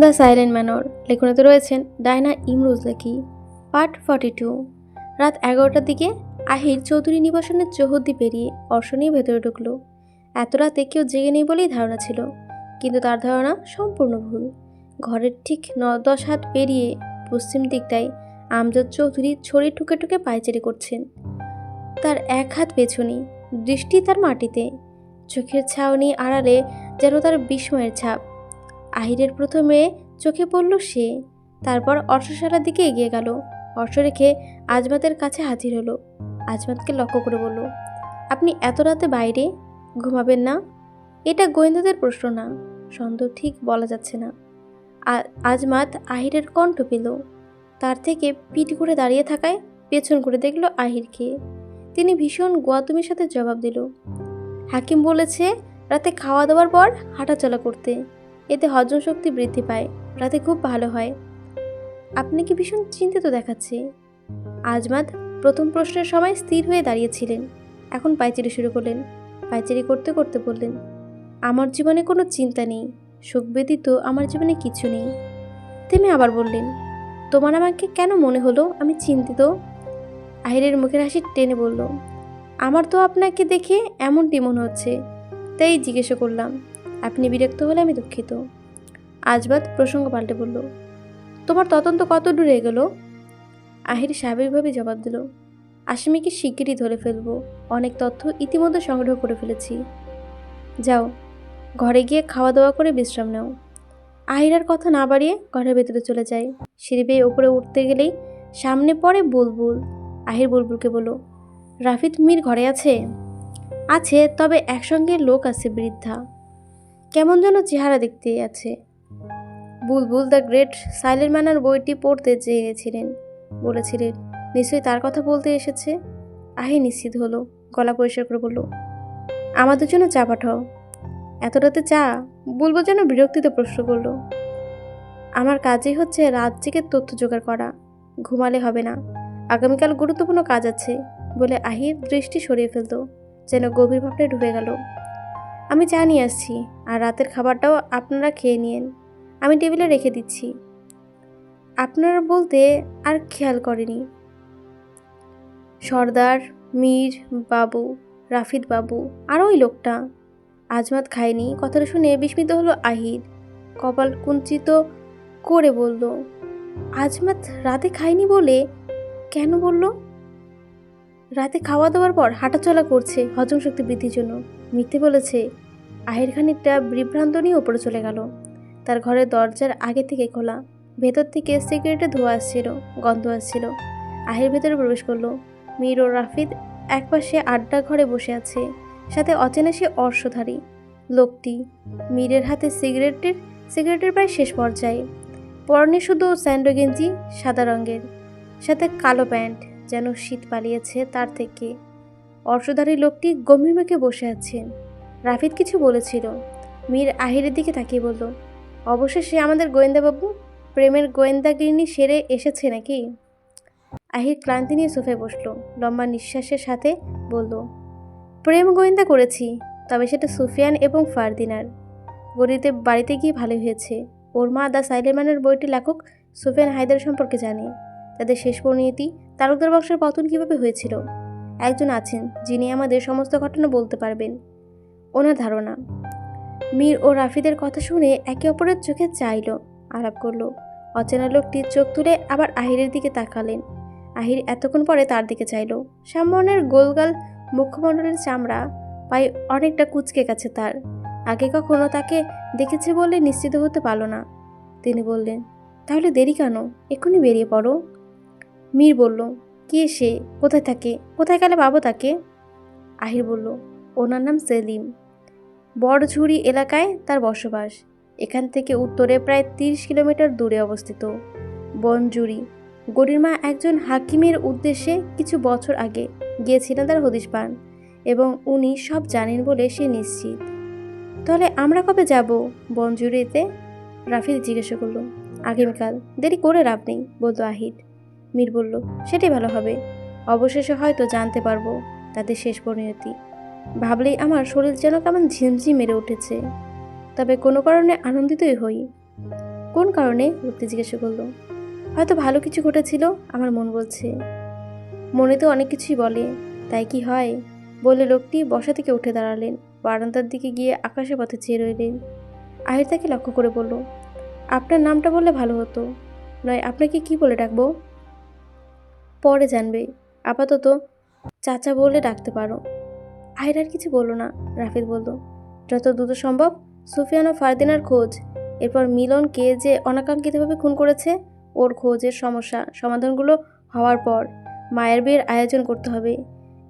The silent manor লেখনীতে রয়েছেন Diana Imruz লেখি, part forty two. রাত এগারোটার দিকে আহির চৌধুরী নিবাসনের চৌহদ্দি পেরিয়ে অর্শ নিয়ে ভেতরে ঢুকলো। এত রাতে কেউ জেগে নেই বলেই ধারণা ছিল, কিন্তু তার ধারণা সম্পূর্ণ ভুল। ঘরের ঠিক ন দশ হাত পেরিয়ে পশ্চিম দিকটায় আমজাদ চৌধুরী ছড়ি ঠুকে ঠুকে পায়চারি করছেন। তার এক হাত পেছনে, দৃষ্টি তার মাটিতে, চোখের ছাউনি আড়ালে যেন তার বিস্ময়ের ছাপ। আহিরের প্রথমে চোখে পড়ল সে। তারপর অর্শশালার দিকে এগিয়ে গেল। অর্শ রেখে আজমাতের কাছে হাজির হলো। আজমাতকে লক্ষ্য করে বলল, আপনি এত রাতে বাইরে? ঘুমাবেন না? এটা গোয়েন্দাদের প্রশ্ন না। সন্দেহ ঠিক বলা যাচ্ছে না। আজমাত আহিরের কণ্ঠ পেল। তার থেকে পিঠ করে দাঁড়িয়ে থাকায় পেছন করে দেখল আহিরকে। তিনি ভীষণ গোয়াতুমির সাথে জবাব দিল, হাকিম বলেছে রাতে খাওয়া দাওয়ার পর হাঁটাচলা করতে। এতে হজম শক্তি বৃদ্ধি পায় রাতে খুব ভালো হয়। আপনি কি ভীষণ চিন্তিত দেখাচ্ছে? আজমাদ প্রথম প্রশ্নের সময় স্থির হয়ে দাঁড়িয়েছিলেন। এখন পাইচারি শুরু করলেন। পাইচারি করতে করতে বললেন, আমার জীবনে কোনো চিন্তা নেই। সুখ ব্যতীত আমার জীবনে কিছু নেই। তেমনি আবার বললেন, তোমার আমাকে কেন মনে হলো আমি চিন্তিত? আহিরের মুখের হাসি টেনে বলল, আমার তো আপনাকে দেখে এমনটি মনে হচ্ছে। তাই জিজ্ঞাসা করলাম আপনি বিরক্ত হলে আমি দুঃখিত। আজবাদ প্রসঙ্গ পাল্টে বলল, তোমার তদন্ত কত দূরে এগোলো আহির স্বাভাবিকভাবে জবাব দিল, আসামিকে শিগগিরই ধরে ফেলব। অনেক তথ্য ইতিমধ্যে সংগ্রহ করে ফেলেছি। যাও, ঘরে গিয়ে খাওয়া দাওয়া করে বিশ্রাম নাও। আহিরার কথা না বাড়িয়ে ঘরের ভেতরে চলে যায়। সিঁড়ি বেয়ে উপরে উঠতে গেলেই সামনে পড়ে বুলবুল। আহির বুলবুলকে বলল রাফিদ মির ঘরে আছে? আছে, তবে একসঙ্গে লোক আছে বৃদ্ধা। কেমন যেন চেহারা দেখতে আছে। Bulbul the great silent manner বইটি পড়তে চেয়েছিলেন। বলেছিলেন, নিশ্চয়ই তার কথা বলতে এসেছে? আহি নিশ্চিত হলো, গলা পরিষ্কার করে বলল, আমাদের জন্য চা পাঠাও। এত রাতে চা? বুলবুল যেন বিরক্তিতে প্রশ্ন করল, আমার কাজই হচ্ছে রাত জেগে তথ্য জোগাড় করা, ঘুমালে হবে না, আগামীকাল গুরুত্বপূর্ণ কাজ আছে, বলে আহির দৃষ্টি সরিয়ে ফেলতো, যেন গভীর ভাবনায় ডুবে গেল। আমি চা নিয়ে আসছি, আর রাতের খাবারটাও আপনারা খেয়ে নিন আমি টেবিলে রেখে দিচ্ছি। আপনারা বলতে আর খেয়াল করেনি। সর্দার, মীর বাবু, রাফিদ বাবু, আর ওই লোকটা। আজমাত খায়নি, কথাটা শুনে বিস্মিত হলো আহির কপাল কুঞ্চিত করে বলল, আজমাত রাতে খায়নি বলে কেন বলল? রাতে খাওয়া দাওয়ার পর হাঁটাচলা করছে হজম শক্তি বৃদ্ধির জন্য। মিথ্যে বলেছে। আহির খানিকটা বিভ্রান্ত নিয়ে ওপরে চলে গেল। তার ঘরের দরজার আগে থেকে খোলা। ভেতর থেকে সিগারেটে ধোয়া আসছিল, গন্ধ আসছিল। আহির ভেতরে প্রবেশ করল। মীর ও রাফিদ একপাশে আড্ডা ঘরে বসে আছে, সাথে অচেনা সে অর্শধারী লোকটি মীরের হাতে সিগারেটের সিগারেটের প্রায় শেষ পর্যায়ে। পরনে শুধু স্যান্ডো গেঞ্জি, সাদা রঙের, সাথে কালো প্যান্ট যেন শীত পালিয়েছে তার থেকে। অর্শধারী লোকটি গম্ভীর মুখে বসে আছেন রাফিদ কিছু বলেছিল। মীর আহিরের দিকে তাকিয়ে বলল, অবশেষে আমাদের গোয়েন্দাবাবু প্রেমের গোয়েন্দাগিরিনী সেরে এসেছে নাকি? আহির ক্লান্তি নিয়ে সোফায় বসল, লম্বা নিঃশ্বাসের সাথে বলল, প্রেম গোয়েন্দা করেছি, তবে সেটা সুফিয়ান এবং ফারদিনার। গরিতে বাড়িতে গিয়ে ভালো হয়েছে। ওর মা দ্য সাইলেম্যানের বইটি লেখক সুফিয়ান হায়দার সম্পর্কে জানে। তাদের শেষ পরিণতি তালুকদার বংশের পতন কীভাবে হয়েছিল? একজন আছেন যিনি আমাদের সমস্ত ঘটনা বলতে পারবেন। ওনার ধারণা। মীর ও রাফিদের কথা শুনে একে অপরের চোখে চাইল, আলাপ করল। অচেনা লোকটি চোখ তুলে আবার আহিরের দিকে তাকালেন। আহির এতক্ষণ পরে তার দিকে চাইল। সামনের গোলগাল মুখ্যমণ্ডলের চামড়া পায়ে অনেকটা কুচকে গেছে তার। আগে কখনো তাকে দেখেছে বলে নিশ্চিত হতে পারল না। তিনি বললেন, তাহলে দেরি কেন? এক্ষুনি বেরিয়ে পড়ো। মীর বলল কে সে কোথায় থাকে? কোথায় গেলে পাবো তাকে? আহির বলল, ওনার নাম সেলিম। বড়ঝুড়ি এলাকায় তার বসবাস। এখান থেকে উত্তরে প্রায় তিরিশ কিলোমিটার দূরে অবস্থিত। বনজুরি গরিমা একজন হাকিমের উদ্দেশ্যে কিছু বছর আগে গিয়েছিলেন তার হদিশ পান এবং উনি সব জানেন বলে সে নিশ্চিত। তাহলে আমরা কবে যাব বনজুরিতে রাফিদ জিজ্ঞাসা করল। আগামীকাল। দেরি করে লাভ নেই বলতো আহিদ মীর বলল সেটাই ভালো হবে। অবশেষে হয়তো জানতে পারব তাদের শেষ পরিণতি। ভাবলেই আমার শরীর যেন কেমন ঝিমঝিম মেরে উঠেছে। তবে কোনো কারণে আনন্দিতই হই। কোন কারণে? লোকটি জিজ্ঞাসা করল। হয়তো ভালো কিছু ঘটেছিল, আমার মন বলছে। মনে তো অনেক কিছুই বলে। তাই কি হয়? বলে লোকটি বসা থেকে উঠে দাঁড়ালেন। বারান্দার দিকে গিয়ে আকাশের পথে চেয়ে রইলেন। আহির তাকে লক্ষ্য করে বলল, আপনার নামটা বললে ভালো হতো। নয়, আপনাকে কি বলে ডাকবো? পরে জানবে। আপাতত চাচা বলে ডাকতে পারো। আহির আর কিছু বলল না, রাফিদ বলল। যত দ্রুত সম্ভব, সুফিয়ান ও ফারদিনার খোঁজ। এরপর মিলনকে যে অনাকাঙ্ক্ষিতভাবে খুন করেছে, ওর খোঁজের সমস্যা, সমাধানগুলো হওয়ার পর মায়ের বিয়ের আয়োজন করতে হবে।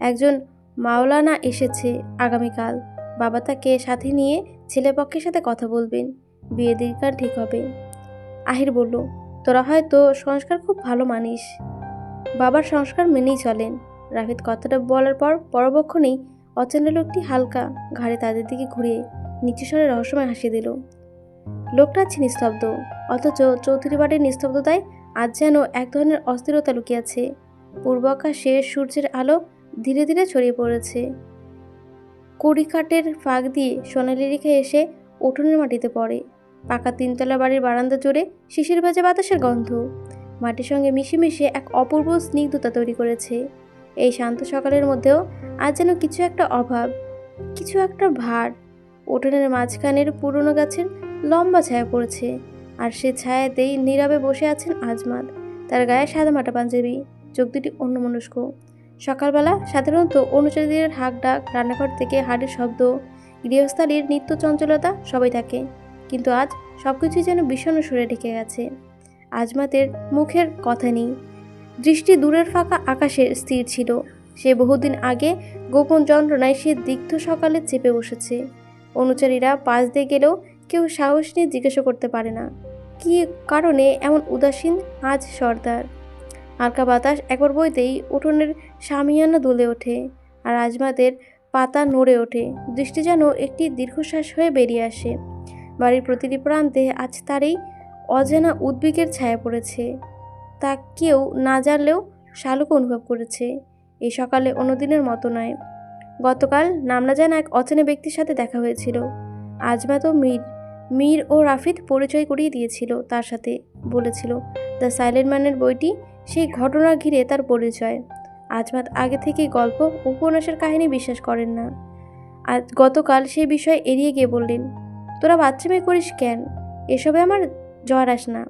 একজন মাওলানা এসেছে আগামীকাল। বাবা তাকে সাথে নিয়ে ছেলেপক্ষের সাথে কথা বলবেন। বিয়ে দিনকার ঠিক হবে। আহির বলল, তোরা হয়তো সংস্কার খুব ভালো মানিস। বাবার সংস্কার মেনেই চলেন। রাফিদ কথাটা বলার পর পরবক্ষণেই অচেনা লোকটি হালকা ঘাড়ে তাদের দিকে ঘুরিয়ে নিচু স্বরে রহস্যময় হাসি দিল। লোকটা আছে নিস্তব্ধ, অথচ চৌধুরী বাড়ির নিস্তব্ধতায় আজ যেন এক ধরনের অস্থিরতা লুকিয়ে আছে। পূর্ব আকাশে সূর্যের আলো ধীরে ধীরে ছড়িয়ে পড়েছে। কড়িকাটের ফাঁক দিয়ে সোনালি রেখে এসে উঠোনের মাটিতে পড়ে। পাকা তিনতলা বাড়ির বারান্দা জুড়ে শিশির ভাজা বাতাসের গন্ধ। মাটির সঙ্গে মিশে মিশে এক অপূর্ব স্নিগ্ধতা তৈরি করেছে। এই শান্ত সকালের মধ্যেও আজ যেন কিছু একটা অভাব, কিছু একটা ভার উঠোনের মাঝখানের পুরনো গাছের লম্বা ছায়া পড়েছে আর সে ছায়াতেই নীরবে বসে আছেন আজমাদ। তার গায়ে সাদা মাটা পাঞ্জাবি, চোখ দুটি অন্যমনস্ক সকালবেলা সাধারণত অনুচারীদের হাঁক ডাক, রান্নাঘর থেকে হাড়ের শব্দ, গৃহস্থালীর নিত্য চঞ্চলতা সবাই থাকে। কিন্তু আজ সব কিছুই যেন বিষণ্ণ সুরে ঢেকে গেছে। আজমাতের মুখের কথা নেই। দৃষ্টি দূরের ফাঁকা আকাশে স্থির ছিল। সে বহুদিন আগে গোপন যন্ত্রণায় সে দিগ্ধ সকালে চেপে বসেছে। অনুচারীরা পাশ দিয়ে গেলেও কেউ সাহস নিয়ে জিজ্ঞাসা করতে পারে না। কী কারণে এমন উদাসীন? আজ সর্দার। হালকা বাতাস একবার বইতেই উঠোনের সামিয়ানা দুলে ওঠে আর আজমাতের পাতা নড়ে ওঠে। দৃষ্টি যেন একটি দীর্ঘশ্বাস হয়ে বেরিয়ে আসে। বাড়ির প্রতিটি প্রান্তে আজ তারই অজানা উদ্বেগের ছায়া পড়েছে। তা কেউ না জানলেও শালুক অনুভব করেছে। এই সকালে অন্যদিনের মতো নয়। গতকাল নাম না জানা এক অচেনা ব্যক্তির সাথে দেখা হয়েছিল। আজমাত মীর। মীর ও রাফিদ পরিচয় করিয়ে দিয়েছিল তার সাথে, বলেছিল, দ্য সাইলেন্ট ম্যানের বইটি সেই ঘটনা ঘিরে তার পরিচয়। আজমাত আগে থেকেই গল্প উপন্যাসের কাহিনী বিশ্বাস করেন না। আজ গতকাল সেই বিষয় এড়িয়ে গিয়ে বললেন, তোরা বাচ্চা মেয়ে করিস কেন? এসবে আমার জ্বর আস না।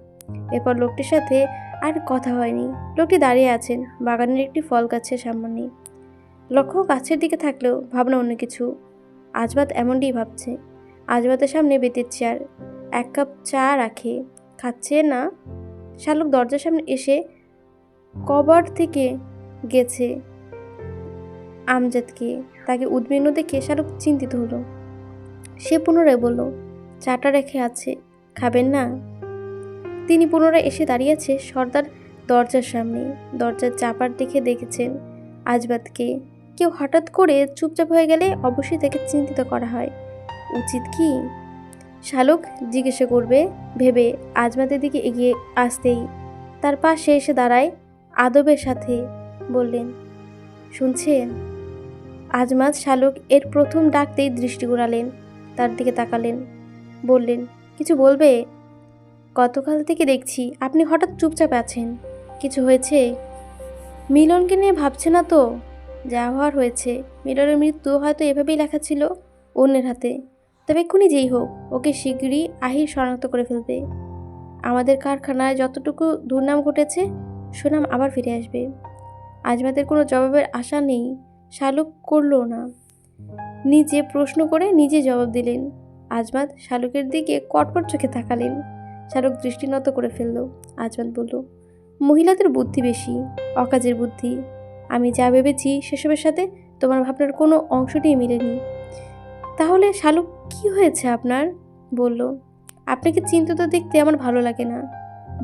এরপর লোকটির সাথে আর কথা হয়নি। লোকটি দাঁড়িয়ে আছেন, বাগানের একটি ফল গাছের সামনে। লক্ষ্য গাছের দিকে থাকলেও ভাবনা অন্য কিছু। আজবাত এমনটিই ভাবছে। আজবাতের সামনে বেতের চেয়ার, এক কাপ চা রাখে। খাচ্ছে না? শালুক দরজার সামনে এসে কবর থেকে গেছে আমজাদকে। তাকে উদ্বিগ্ন দেখে শালুক চিন্তিত হলো। সে পুনরায় বলল, চাটা রেখে আছে। খাবেন না? তিনি পুনরায় এসে দাঁড়িয়েছে সর্দার দরজার সামনে। দরজার চাপার দিকে দেখেছেন আজবাদকে। কেউ হঠাৎ করে চুপচাপ হয়ে গেলে অবশ্যই তাকে চিন্তিত করা হয়। উচিত কি? শালুক জিজ্ঞাসা করবে, ভেবে আজমাদের দিকে এগিয়ে আসতেই। তার পাশে এসে দাঁড়ায় আদবের সাথে বললেন, শুনছেন? আজমাদ শালুক এর প্রথম ডাকতেই দৃষ্টি ঘুরালেন, তার দিকে তাকালেন, বললেন, কিছু বলবে? গতকাল থেকে দেখছি আপনি হঠাৎ চুপচাপ আছেন। কিছু হয়েছে? মিলনকে নিয়ে ভাবছে না তো? যা হওয়ার হয়েছে। মিলনের মৃত্যু হয়তো এভাবেই লেখা ছিল অন্যের হাতে। তবে এক্ষুনি যেই হোক, ওকে শিগগিরই আহির শনাক্ত করে ফেলবে। আমাদের কারখানায় যতটুকু দুর্নাম ঘটেছে, সুনাম আবার ফিরে আসবে। আজমাদের কোনো জবাবের আশা নেই, শালুক করল না। নিজে প্রশ্ন করে নিজে জবাব দিলেন। আজমাদ শালুকের দিকে কটকট চোখে তাকালেন। শালুক দৃষ্টি নত করে ফেলল। আজমাদ বলল, মহিলাদের বুদ্ধি বেশি, অকাজের বুদ্ধি। আমি যা ভেবেছি সেসবের সাথে তোমার ভাবনার কোনো অংশটিই মিলেনি। তাহলে শালুক কি হয়েছে আপনার? বলল, আপনাকে চিন্তিত দেখতে আমার ভালো লাগে না।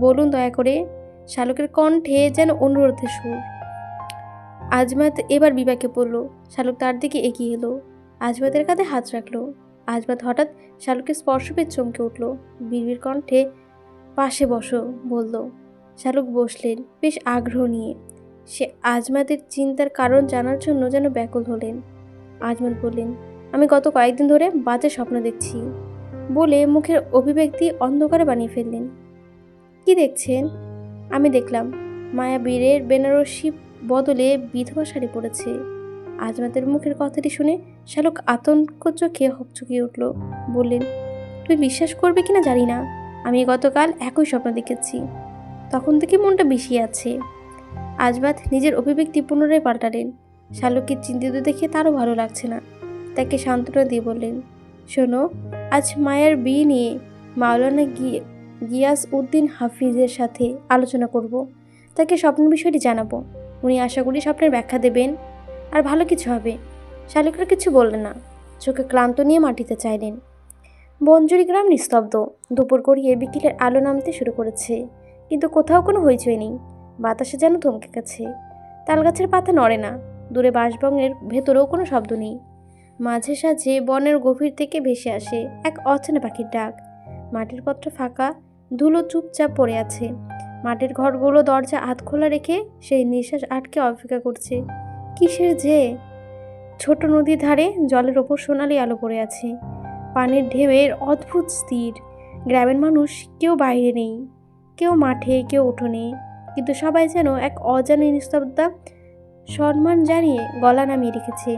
বলুন দয়া করে শালুকের কণ্ঠে যেন অনুরোধের সুর। আজমাত এবার বিবাকে পড়ল। শালুক তার দিকে এগিয়ে এলো। আজমাতের কাঁধে হাত রাখল। আজমাত হঠাৎ শালুকের স্পর্শ পেয়ে চমকে উঠল। বিড়বির কণ্ঠে পাশে বসো, বলল, শালুক বসলেন, বেশ আগ্রহ নিয়ে। সে আজমাতের চিন্তার কারণ জানার জন্য যেন ব্যাকুল হলেন। আজমাত বললেন, আমি গত কয়েকদিন ধরে বাজে স্বপ্ন দেখছি। বলে মুখের অভিব্যক্তি অন্ধকারে বানিয়ে ফেললেন। কি দেখছেন? আমি দেখলাম মায়া বীরের বেনারসি বদলে বিধবা শাড়ি পরেছে। আজমাতের মুখের কথাটি শুনে শালক আতঙ্ক চোখে হকচকিয়ে উঠল। বললেন, তুই বিশ্বাস করবে কিনা জানি না। আমি গতকাল একই স্বপ্ন দেখেছি। তখন থেকে মনটা বেশি আছে। আজবাত নিজের অভিব্যক্তি পুনরায় পাল্টালেন। শালককে চিন্তিত দেখে তারও ভালো লাগছে না। তাকে সান্ত্বনা দিয়ে বললেন, শোনো, আজ মায়ের বিয়ে নিয়ে মাওলানা গিয়ে গিয়াস উদ্দিন হাফিজের সাথে আলোচনা করব। তাকে স্বপ্নের বিষয়টি জানাব। উনি আশা করি স্বপ্নের ব্যাখ্যা দেবেন। আর ভালো কিছু হবে। শালিকরা কিছু বললেন না। চোখে ক্লান্ত নিয়ে মাটিতে চাইলেন। বঞ্জুরি গ্রাম নিস্তব্ধ। দুপুর গড়িয়ে বিকেলের আলো নামতে শুরু করেছে। কিন্তু কোথাও কোনো হইচই নেই। বাতাসে যেন থমকে গেছে। তালগাছের পাতা নড়ে না। দূরে বাঁশবনের ভেতরেও কোনো শব্দ নেই। মাঝে সাঝে বনের গভীর থেকে ভেসে আসে এক অচেনা পাখির ডাক। মাটির পত্র ফাঁকা, ধুলো চুপচাপ পড়ে আছে। মাটির ঘরগুলো দরজা হাত খোলা রেখে সেই নিঃশ্বাস আটকে অপেক্ষা করছে। কিসের যে? ছোট নদীর ধারে জলের ওপর সোনালি আলো পড়ে আছে। পানির ঢেউয়ের অদ্ভুত স্থির। গ্রামের মানুষ কেউ বাইরে নেই। কেউ মাঠে, কেউ উঠোনে। কিন্তু সবাই যেন এক অজানা নিস্তব্ধতা, সম্মান জানিয়ে গলা নামিয়ে রেখেছে।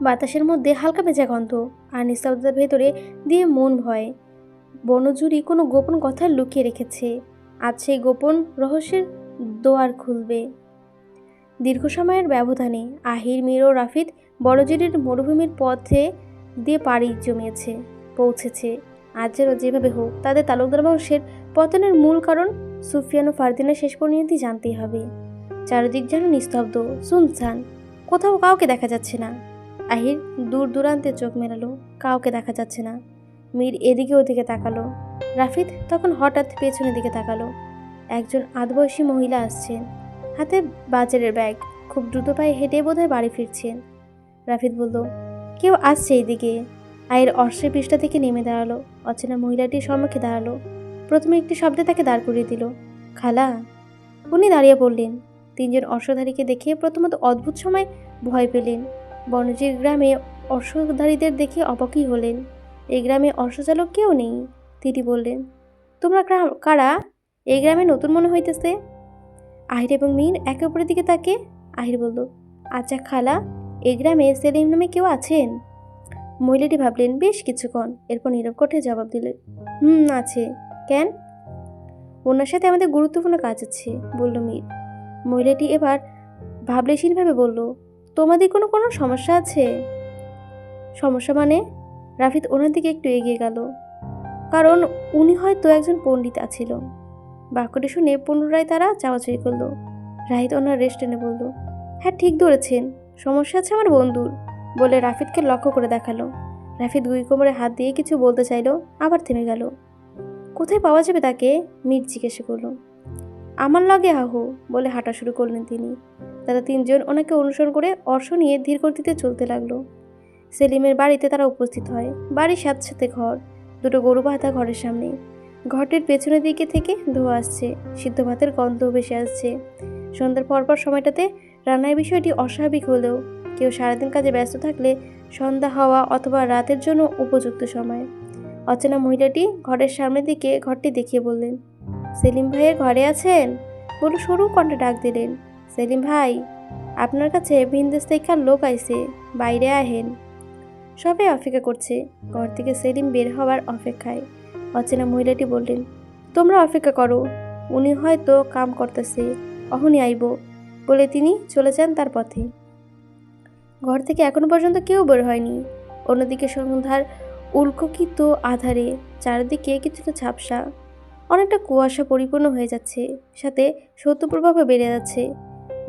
বাতাসের মধ্যে হালকা ভেজা গন্ধ আর নিস্তব্ধতার ভেতরে দিয়ে মন ভয়। বনজুরি কোনো গোপন কথা লুকিয়ে রেখেছে। আজ সেই গোপন রহস্যের দোয়ার খুলবে। দীর্ঘ সময়ের ব্যবধানে আহির, মীর ও রাফিদ বড়জুরির মরুভূমির পথে দিয়ে পাড়ি জমিয়েছে, পৌঁছেছে। আজ যেন যেভাবে হোক, তাদের তালুকদার বংশের পতনের মূল কারণ সুফিয়ান ও ফারদিনা শেষ পর্যন্ত জানতেই হবে। চারিদিক যেন নিস্তব্ধ শুনছান কোথাও কাউকে দেখা যাচ্ছে না। আহির দূর দূরান্তে চোখ মেলালো, কাউকে দেখা যাচ্ছে না। মীর এদিকে ওদিকে তাকালো রাফিদ তখন হঠাৎ পেছনের দিকে তাকালো। একজন আদবয়সী মহিলা আসছেন। হাতে বাজারের ব্যাগ। খুব দ্রুত পায়ে হেঁটে বোধহয় বাড়ি ফিরছেন। রাফিদ বলল, কেউ আসছে এইদিকে। আয়ের অশ্বের পৃষ্ঠা থেকে নেমে দাঁড়াল। অচেনা মহিলাটির সম্মুখে দাঁড়াল। প্রথমে একটি শব্দে তাকে দাঁড় করিয়ে দিল। খালা? উনি দাঁড়িয়ে পড়লেন। তিনজন অশ্বধারীকে দেখে প্রথমত অদ্ভুত সময় ভয় পেলেন। বনজির গ্রামে অশ্বধারীদের দেখে অবাকই হলেন। এই গ্রামে অশ্বচালক কেউ নেই? তিনি বললেন। তোমরা কারা? এই গ্রামে নতুন মনে হইতেছে। আহির এবং মির একে অপরের দিকে তাকে, আহির বলল আচ্ছা খালা এ গ্রামে সেলিম নামে কেউ আছেন? মহিলাটি ভাবলেন, বেশ কিছুক্ষণ। এরপর নীরব কণ্ঠে জবাব দিলেন, হুম, আছে। কেন? ওনার সাথে আমাদের গুরুত্বপূর্ণ কাজ আছে, বলল মীর। মহিলাটি এবার ভাবলেশীনভাবে বলল, তোমাদের কোনো কোনো সমস্যা আছে? সমস্যা মানে? রাফিদ ওনার দিকে একটু এগিয়ে গেল, কারণ উনি হয়তো একজন পণ্ডিত আছিল বাক্যটি শুনে পুনরায় তারা চাওয়াচাই করল। রাহিত ওনার রেস্ট এনে বলল হ্যাঁ ঠিক ধরেছেন। সমস্যা আছে আমার বন্ধুর, বলে রাফিদকে লক্ষ্য করে দেখাল। রাফিদ গুই কোমরে হাত দিয়ে কিছু বলতে চাইলো, আবার থেমে গেল। কোথায় পাওয়া যাবে তাকে? মির জিজ্ঞেস করল। আমার লগে আহো, বলে হাঁটা শুরু করলেন তিনি। তারা তিনজন ওনাকে অনুসরণ করে অর্শ নিয়ে ধীর গতিতে চলতে লাগল। সেলিমের বাড়িতে তারা উপস্থিত হয়। বাড়ির সাথে সাথে ঘর, দুটো গরু বাঁধা ঘরের সামনে। ঘরটির পেছনের দিকে থেকে ধোয়া আসছে, সিদ্ধ ভাতের গন্ধ ভেসে আসছে। সন্ধ্যার পরপর সময়টাতে রান্নার বিষয়টি অস্বাভাবিক হলেও কেউ সারাদিন কাজে ব্যস্ত থাকলে সন্ধ্যা হওয়া অথবা রাতের জন্য উপযুক্ত সময়। অচেনা মহিলাটি ঘরের সামনের দিকে ঘরটি দেখিয়ে বললেন, সেলিম ভাইয়ের ঘরে আছেন? বলে সরু কণ্ঠে ডাক দিলেন, সেলিম ভাই, আপনার কাছে ভিনদেশ লোক আইছে, বাইরে আহেন। সবাই অপেক্ষা করছে, ঘর থেকে সেলিম বের হওয়ার অপেক্ষায়। অচেনা মহিলাটি বললেন, তোমরা অপেক্ষা করো। উনি হয়তো কাম করতেছে। অহনি আইব। বলে তিনি চলে যান তার পথে। ঘর থেকে এখনও পর্যন্ত কেউ বের হয়নি। অন্যদিকে সন্ধ্যার উল্কোকিত আধারে চারিদিকে কিছুটা ঝাপসা, অনেকটা কুয়াশা পরিপূর্ণ হয়ে যাচ্ছে। সাথে শত্রুপ্রভাবও বেড়ে যাচ্ছে।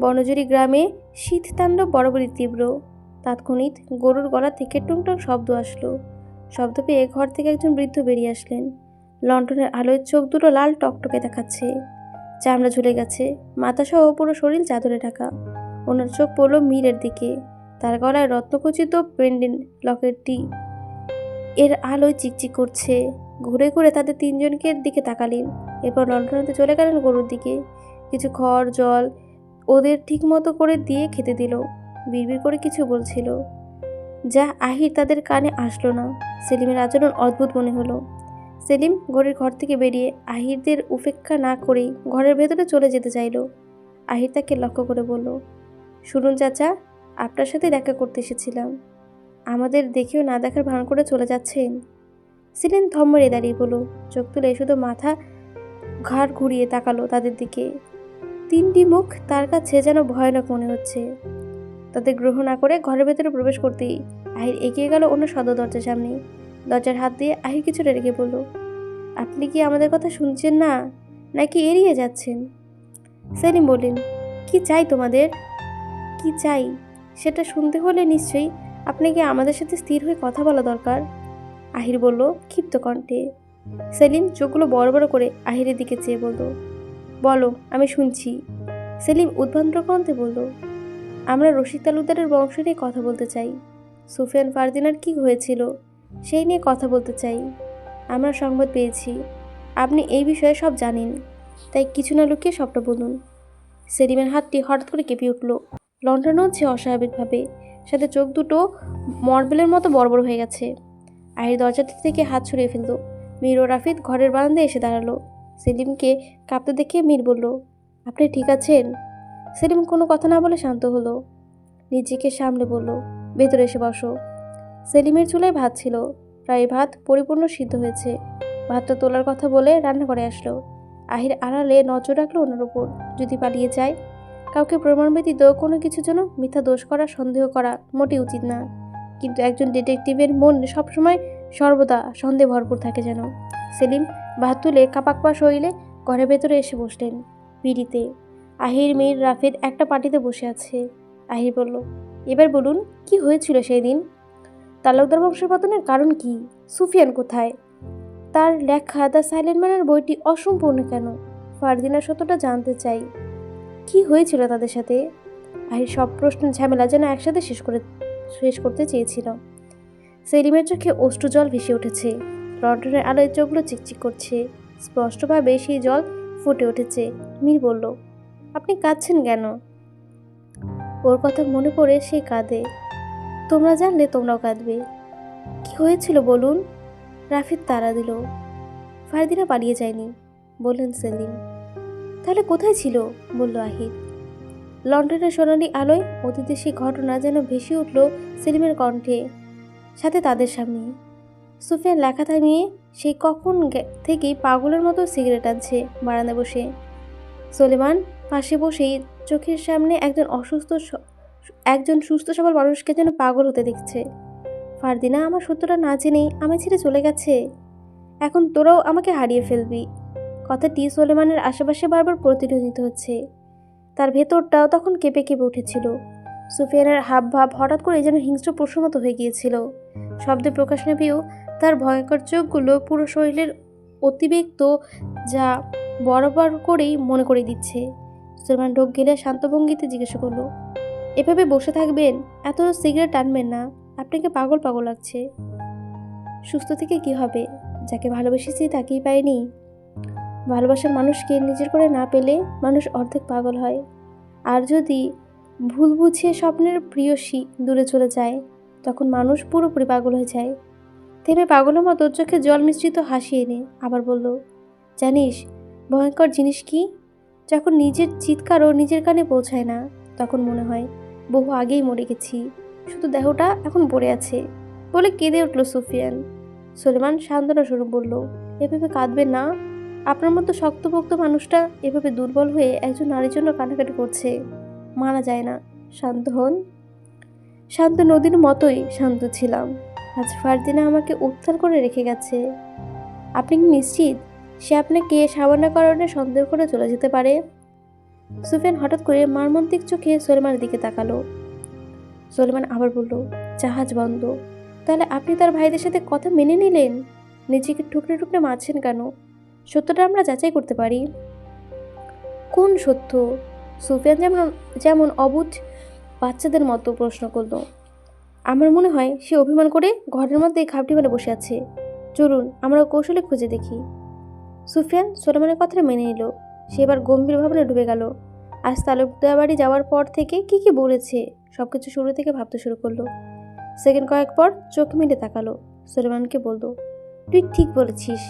বনজুরি গ্রামে শীত শীততাণ্ডব বরাবরই তীব্র। তাৎক্ষণিক গরুর গলা থেকে টুংটাং শব্দ আসলো। শব্দ পেয়ে ঘর থেকে একজন বৃদ্ধ বেরিয়ে আসলেন। লন্ঠনের আলোয় চোখ দুটো লাল টকটকে দেখাচ্ছে। চামড়া ঝুলে গেছে। মাথাসহ পুরো শরীর চাদরে ঢাকা। ওনার চোখ পড়ল মীরের দিকে। তার গলায় রত্নখচিত পেন্ডেন্ট লকেটটি এর আলোয় চিকচিক করছে। ঘুরে ঘুরে তাদের তিনজনকে দিকে তাকালেন। এরপর লন্ঠনাতে চলে গেলেন গরুর দিকে। কিছু খড়, জল ওদের ঠিক মতো করে দিয়ে খেতে দিল। বিড়বিড় করে কিছু বলছিল। যা আহির তাদের কানে আসলো না। সেলিমের আচরণ অদ্ভুত মনে হলো। সেলিম ঘরের ঘর থেকে বেরিয়ে আহিরদের উপেক্ষা না করেই ঘরের ভেতরে চলে যেতে চাইলো। আহির তাকে লক্ষ্য করে বলল, শুনুন চাচা, আপনার সাথে দেখা করতে এসেছিলাম। আমাদের দেখেও না দেখার ভান করে চলে যাচ্ছেন। সেলিম থম্মরে দাঁড়িয়ে বলল, চোখ তুলে শুধু মাথা ঘাড় ঘুরিয়ে তাকালো তাদের দিকে। তিনটি মুখ তার কাছে যেন ভয়ানক মনে হচ্ছে। তাদের গ্রহণ না করে ঘরের ভেতরে প্রবেশ করতেই আহির এগিয়ে গেল অন্য সদর দরজার সামনে। দরজার হাত দিয়ে আহির কিছুটা রেখে বলল, আপনি কি আমাদের কথা শুনছেন না? নাকি এড়িয়ে যাচ্ছেন? সেলিম বললেন, কি চাই তোমাদের? কি চাই? সেটা শুনতে হলে নিশ্চয়ই আপনাকে আমাদের সাথে স্থির হয়ে কথা বলা দরকার? আহির বলল, ক্ষিপ্ত কণ্ঠে। সেলিম চোখগুলো বড় বড় করে আহিরের দিকে চেয়ে বলল, বলো, আমি শুনছি। সেলিম উদ্ভ্রান্ত কণ্ঠে বলল আমরা রশিদ তালুকদারের বংশ নিয়ে কথা বলতে চাই। সুফিয়ান ফারদিনার কি হয়েছিল, সেই নিয়ে কথা বলতে চাই। আমরা সংবাদ পেয়েছি। আপনি এই বিষয়ে সব জানেন। তাই কিছু না লুকিয়ে সবটা বলুন। সেলিমের হাতটি হঠাৎ করে কেঁপে উঠল। লন্ডনে হচ্ছে অস্বাভাবিকভাবে। সাথে চোখ দুটো মর্বেলের মতো বড় বড় হয়ে গেছে। আয়ের দরজাটি থেকে হাত ছড়িয়ে ফেলল। মীর ও রাফিদ ঘরের বারান্দায় এসে দাঁড়াল। সেলিমকে কাঁপতে দেখে মীর বলল, আপনি ঠিক আছেন? সেলিম কোনো কথা না বলে শান্ত হলো। নিজেকে সামলে বলল, ভেতরে এসে বসো। সেলিমের চুলায় ভাত ছিল। প্রায় ভাত পরিপূর্ণ সিদ্ধ হয়েছে। ভাতটা তোলার কথা বলে রান্না করে আসলো। আহির আড়ালে নজর রাখল ওনার উপর। যদি পালিয়ে যায়, কাউকে প্রমাণ ব্যতীত কোনো কিছু জন্য মিথ্যা দোষ করা, সন্দেহ করা মোটেই উচিত না। কিন্তু একজন ডিটেকটিভের মন সবসময় সর্বদা সন্দেহ ভরপুর থাকে যেন। সেলিম ভাত তুলে কাপাকপা শরীরে ঘরের ভেতরে এসে বসলেন, বিড়িতে। আহির, মীর, রাফিদ একটা পার্টিতে বসে আছে। আহির বলল, এবার বলুন, কি হয়েছিল সেই দিন? তালুকদার বংশের পতনের কারণ কি? সুফিয়ান কোথায়? তার লেখা দ্য সাইলেন্ট ম্যানের বইটি অসম্পূর্ণ কেন? ফারদিনার সত্যটা জানতে চাই। কি হয়েছিল তাদের সাথে? আহির সব প্রশ্ন ঝামেলা যেন একসাথে শেষ করে, শেষ করতে চেয়েছিল। সেলিমের চোখে অষ্টু জল ভেসে উঠেছে। লন্ডনের আলোয় চোখগুলো চিকচিক করছে। স্পষ্টভাবে সেই জল ফুটে উঠেছে। মীর বলল আপনি কাঁদছেন কেন? ওর কথা মনে পড়ে সে কাঁদে। তোমরা জানলে তোমরাও কাঁদবে। কি হয়েছিল বলুন? রাফিদ তারা দিল। ফারদিনা পালিয়ে যায়নি, বললেন সেলিম। তাহলে কোথায় ছিল? বলল আহির লন্ডনের সোনালি আলোয় অতীতে সেই ঘটনা যেন ভেসে উঠল সেলিমের কণ্ঠে, সাথে তাদের সামনে। সুফিয়ান লেখা থামিয়ে সেই কখন থেকেই পাগলের মতো সিগারেট আনছে বারান্দায় বসে। সোলেমান পাশে বসেই চোখের সামনে একজন অসুস্থ একজন সুস্থ সবল মানুষকে যেন পাগল হতে দেখছে। ফারদিনা, আমার সত্যটা না জেনেই আমি ছেড়ে চলে গেছে। এখন তোরাও আমাকে হারিয়ে ফেলবি। কথাটি সোলেমানের আশেপাশে বারবার প্রতিধ্বনিত হচ্ছে। তার ভেতরটাও তখন কেঁপে কেঁপে উঠেছিল। সুফিয়ানের হাব ভাব হঠাৎ করে যেন হিংস্র পশুর হয়ে গিয়েছিল। শব্দে প্রকাশ না পেয়েও তার ভয়ঙ্কর চোখগুলো পুরো শরীরের অতিরিক্ত যা বরাবর করেই মনে করে দিচ্ছে। সুলেমান ঢোক গেলে শান্ত ভঙ্গিতে জিজ্ঞাসা করল, এভাবে বসে থাকবেন? এত সিগারেট টানবেন না। আপনাকে পাগল পাগল লাগছে। সুস্থ থেকে কি হবে? যাকে ভালোবেসেছি তাকেই পাইনি। ভালোবাসার মানুষকে নিজের করে না পেলে মানুষ অর্ধেক পাগল হয়। আর যদি ভুল বুঝিয়ে স্বপ্নের প্রিয়সী দূরে চলে যায়, তখন মানুষ পুরোপুরি পাগল হয়ে যায়। থেমে পাগলের মতো চোখে জল মিশ্রিত হাসি এনে আবার বলল, জানিস, ভয়ঙ্কর জিনিস কি? যখন নিজের চিৎকারও নিজের কানে পৌঁছায় না, তখন মনে হয়, বহু আগেই মরে গেছি। শুধু দেহটা এখন পড়ে আছে বলে কেঁদে উঠল সুফিয়ান। সুলেমান সান্ত্বনা স্বরূপ বলল, এভাবে কাঁদবে না। আপনার মতো শক্তপোক্ত মানুষটা এভাবে দুর্বল হয়ে একজন নারীর জন্য কাটাকাটি করছে। মানা যায় না। শান্ত হন। শান্ত নদীর মতোই শান্ত ছিলাম। আজ ফারদিনা আমাকে উত্থান করে রেখে গেছে। আপনি কি নিশ্চিত সে আপনাকে সামান্য কারণে সন্দেহ করে চলে যেতে পারে। সুফিয়ান হঠাৎ করে মারমন্তিক চোখে সলমানের দিকে তাকালো। সলমান আবার বলল, জাহাজ বন্ধ। তাহলে আপনি তার ভাইদের সাথে কথা মেনে নিলেন? নিজেকে টুকরে টুকরে মারছেন কেন? সত্যটা আমরা যাচাই করতে পারি। কোন সত্য? সুফিয়ান যেমন যেমন অবুঝ বাচ্চাদের মতো প্রশ্ন করল। আমার মনে হয় সে অভিমান করে ঘরের মধ্যে খাপটি মেরে বসে আছে। চলুন, আমরা কৌশলে খুঁজে দেখি। সুফিয়ান সোলেমানের কথাটা মেনে নিল। সে এবার গম্ভীর ভাবনা ডুবে গেল। আজ তালুকদার বাড়ি যাওয়ার পর থেকে কি কি বলেছে সব কিছু শুরু থেকে ভাবতে শুরু করল। সেকেন্ড কয়েক পর চোখ মিলে তাকালো, সুলেমানকে বলল, তুই ঠিক বলেছিস,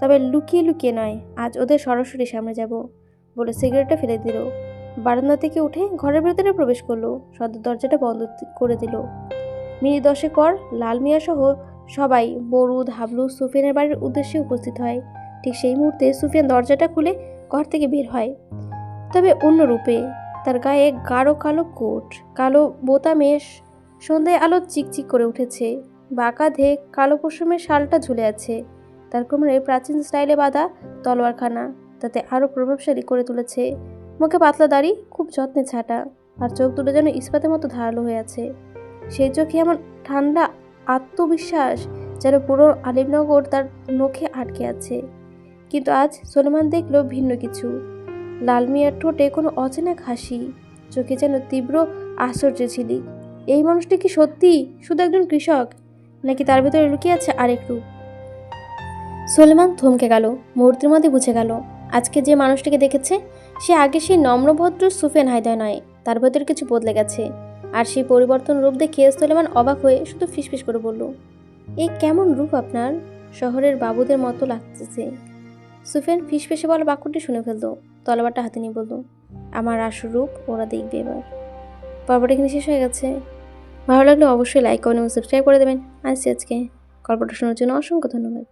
তবে লুকিয়ে লুকিয়ে নয়, আজ ওদের সরাসরি সামনে যাব, বলে সিগারেটটা ফেলে দিল। বারান্দা থেকে উঠে ঘরের ভেতরে প্রবেশ করল, সদর দরজাটা বন্ধ করে দিল। মিনিট দশে পর লাল মিয়া সহ সবাই বরুদ, হাবলু, সুফিয়ানের বাড়ির উদ্দেশ্যে উপস্থিত হয়। ঠিক সেই মুহূর্তে সুফিয়ান দরজাটা খুলে ঘর থেকে বের হয়। তবে অন্য রূপে, তার গায়ে গাঢ় কালো কোট, কালো বোতামে স- সন্ধ্যায় আলো চিকচিক করে উঠেছে বা কাঁধে কালো পশমের শালটা ঝুলে আছে। তার কোমরে প্রাচীন স্টাইলে বাঁধা তলোয়ারখানা, তাতে আরও প্রভাবশালী করে তুলেছে। মুখে পাতলা দাড়ি, খুব যত্নে ছাটা, আর চোখ দুটো যেন ইস্পাতের মতো ধারালো হয়ে আছে। সেই চোখে এমন ঠান্ডা আত্মবিশ্বাস যেন পুরো আলিমনগর তার নখে আটকে আছে। কিন্তু আজ সলমান দেখল ভিন্ন কিছু। লাল মিয়ার ঠোঁটে কোনো অচেনা হাসি চোখে যেন তীব্র আশ্চর্য ঝিলিক। এই মানুষটি কি সত্যি? শুধু একজন কৃষক? নাকি তার ভিতরে লুকিয়ে আছে আরেক রূপ? সলেমান থমকে গেল, মুহূর্তের মধ্যে বুঝে গেল, আজকে যে মানুষটিকে দেখেছে, সে আগে সেই নম্রভদ্র সুফেন হায়দয় নয়, তার ভেতরে কিছু বদলে গেছে। আর সেই পরিবর্তন রূপ দেখে সলেমান অবাক হয়ে শুধু ফিসফিস করে বলল এই কেমন রূপ আপনার? শহরের বাবুদের মতো লাগতেছে। সুফেন ফিস ফেসে বলা বাক্যটি শুনে ফেলতো তলাবারটা হাতে নিয়ে বলল, আমার আসল রূপ, ওরা দেখবে এবার। পর্বটা এখানে শেষ হয়ে গেছে। ভালো লাগলে অবশ্যই লাইক করুন এবং সাবস্ক্রাইব করে দেবেন। আজকে আজকে। গল্পটা শোনার জন্য অসংখ্য ধন্যবাদ।